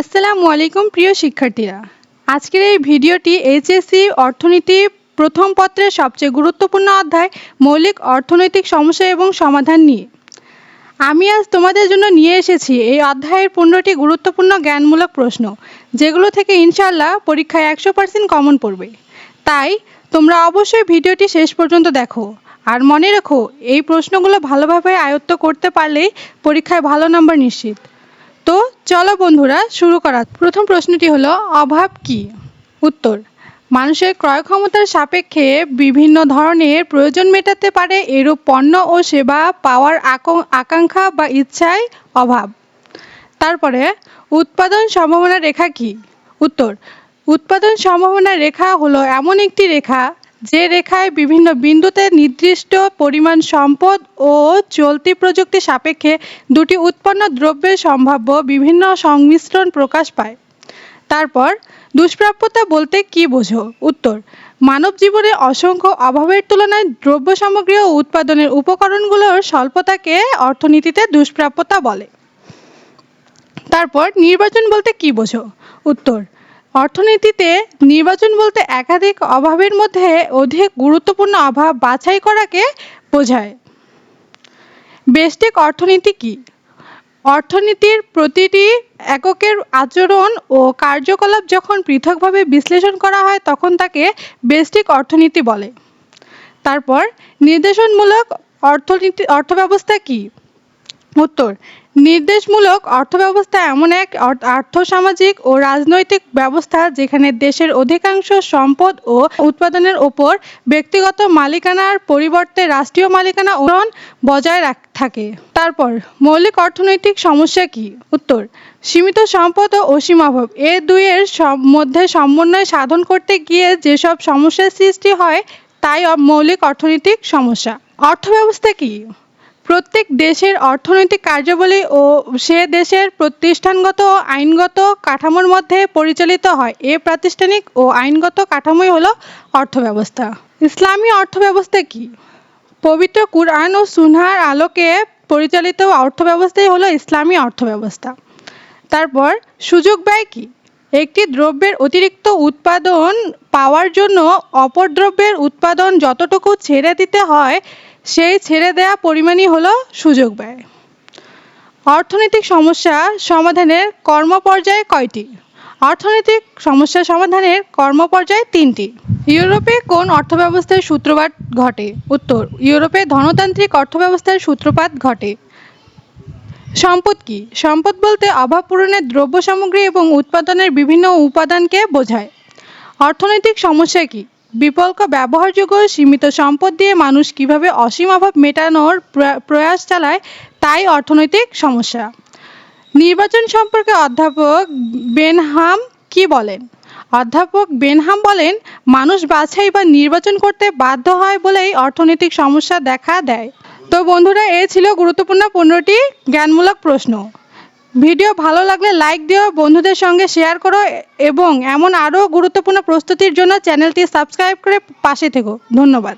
আসসালামু আলাইকুম, প্রিয় শিক্ষার্থীরা। আজকের এই ভিডিওটি এইচএসসি অর্থনীতি প্রথম পত্রের সবচেয়ে গুরুত্বপূর্ণ অধ্যায়, মৌলিক অর্থনৈতিক সমস্যা এবং সমাধান নিয়ে। আমি আজ তোমাদের জন্য নিয়ে এসেছি এই অধ্যায়ের পনেরোটি গুরুত্বপূর্ণ জ্ঞানমূলক প্রশ্ন, যেগুলো থেকে ইনশাল্লাহ পরীক্ষায় একশো পার্সেন্ট কমন পড়বে। তাই, তোমরা অবশ্যই ভিডিওটি শেষ পর্যন্ত দেখো, আর মনে রেখো, এই প্রশ্নগুলো ভালোভাবে আয়ত্ত করতে পারলেই পরীক্ষায় ভালো নম্বর নিশ্চিত। চলো বন্ধুরা, শুরু করা। প্রথম প্রশ্নটি হলো, অভাব কি? উত্তর, মানুষের ক্রয় ক্ষমতার সাপেক্ষে বিভিন্ন ধরনের প্রয়োজন মেটাতে পারে এরূপ পণ্য ও সেবা পাওয়ার আক- আকাঙ্ক্ষা বা ইচ্ছায় অভাব। তারপরে, উৎপাদন সম্ভাবনা রেখা কি? উত্তর, উৎপাদন সম্ভাবনা রেখা হলো এমন একটি রেখা যে রেখায় বিভিন্ন বিন্দুতে নির্দিষ্ট পরিমাণ সম্পদ ও চলতি প্রযুক্তি সাপেক্ষে দুটি উৎপন্ন দ্রব্যের সম্ভাব্য বিভিন্ন সংমিশ্রণ প্রকাশ পায়। তারপর, দুষ্প্রাপ্যতা বলতে কি বোঝো? উত্তর, মানব জীবনে অসংখ্য অভাবের তুলনায় দ্রব্য সামগ্রী ও উৎপাদনের উপকরণগুলোর স্বল্পতাকে অর্থনীতিতে দুষ্প্রাপ্যতা বলে। তারপর, নির্বাচন বলতে কি বোঝো? উত্তর অর্থনীতিতে নির্বাচন বলতে একাধিক অভাবের মধ্যে অধিক গুরুত্বপূর্ণ অভাব বাছাই করাকে বোঝায়। বেস্টিক অর্থনীতি কি? অর্থনীতির প্রতিটি এককের আচরণ ও কার্যকলাপ যখন পৃথকভাবে বিশ্লেষণ করা হয়, তখন তাকে বেস্টিক অর্থনীতি বলে। তারপর, নির্দেশনমূলক অর্থনীতি, অর্থব্যবস্থা কি? উত্তর, নির্দেশমূলক অর্থব্যবস্থা এমন এক আর্থসামাজিক ও রাজনৈতিক ব্যবস্থা যেখানে দেশের অধিকাংশ সম্পদ ও উৎপাদনের ওপর ব্যক্তিগত মালিকানার পরিবর্তে রাষ্ট্রীয় মালিকানা উন্নয়ন বজায় রাখ, থাকে। তারপর, মৌলিক অর্থনৈতিক সমস্যা কি? উত্তর, সীমিত সম্পদ ও অসীম অভাব এ দুইয়ের মধ্যে সমন্বয় সাধন করতে গিয়ে যেসব সমস্যার সৃষ্টি হয়, তাই মৌলিক অর্থনৈতিক সমস্যা। অর্থব্যবস্থা কি? প্রত্যেক দেশের অর্থনৈতিক কার্যাবলী ও সে দেশের প্রতিষ্ঠানগত ও আইনগত কাঠামোর মধ্যে পরিচালিত হয়। এ প্রাতিষ্ঠানিক ও আইনগত কাঠামোই হলো অর্থব্যবস্থা। ইসলামী অর্থব্যবস্থা কি? পবিত্র কুরআন ও সুনহার আলোকে পরিচালিত অর্থব্যবস্থাই হলো ইসলামী অর্থব্যবস্থা। তারপর সুযোগ ব্যয় কি? একটি দ্রব্যের অতিরিক্ত উৎপাদন পাওয়ার জন্য অপর দ্রব্যের উৎপাদন যতটুকু ছেড়ে দিতে হয় সেই ছেড়ে দেয়া পরিমাণই হলো সুযোগ ব্যয়। অর্থনৈতিক সমস্যা সমাধানের কর্মপর্যায় কয়টি? অর্থনৈতিক সমস্যা সমাধানের কর্মপর্যায় তিনটি। ইউরোপে কোন অর্থব্যবস্থার সূত্রপাত ঘটে? উত্তর, ইউরোপে ধনতান্ত্রিক অর্থব্যবস্থার সূত্রপাত ঘটে। সম্পদ কি? সম্পদ বলতে অভাব পূরণের দ্রব্য সামগ্রী এবং উৎপাদনের বিভিন্ন উপাদানকে বোঝায়। অর্থনৈতিক সমস্যা কি? বিকল্প ব্যবহারযোগ্য সীমিত সম্পদ দিয়ে মানুষ কীভাবে অসীম অভাব মেটানোর প্র- প্রয়াস চালায়, তাই অর্থনৈতিক সমস্যা। নির্বাচন সম্পর্কে অধ্যাপক বেনহাম কি বলেন? অধ্যাপক বেনহাম বলেন, মানুষ বাছাই বা নির্বাচন করতে বাধ্য হয় বলেই অর্থনৈতিক সমস্যা দেখা দেয়। তো বন্ধুরা, এ ছিল গুরুত্বপূর্ণ পনেরোটি জ্ঞানমূলক প্রশ্ন। ভিডিও ভালো লাগলে লাইক দিও, বন্ধুদের সঙ্গে শেয়ার করো এবং এমন আরও গুরুত্বপূর্ণ প্রস্তুতির জন্য চ্যানেলটি সাবস্ক্রাইব করে পাশে থেকো। ধন্যবাদ।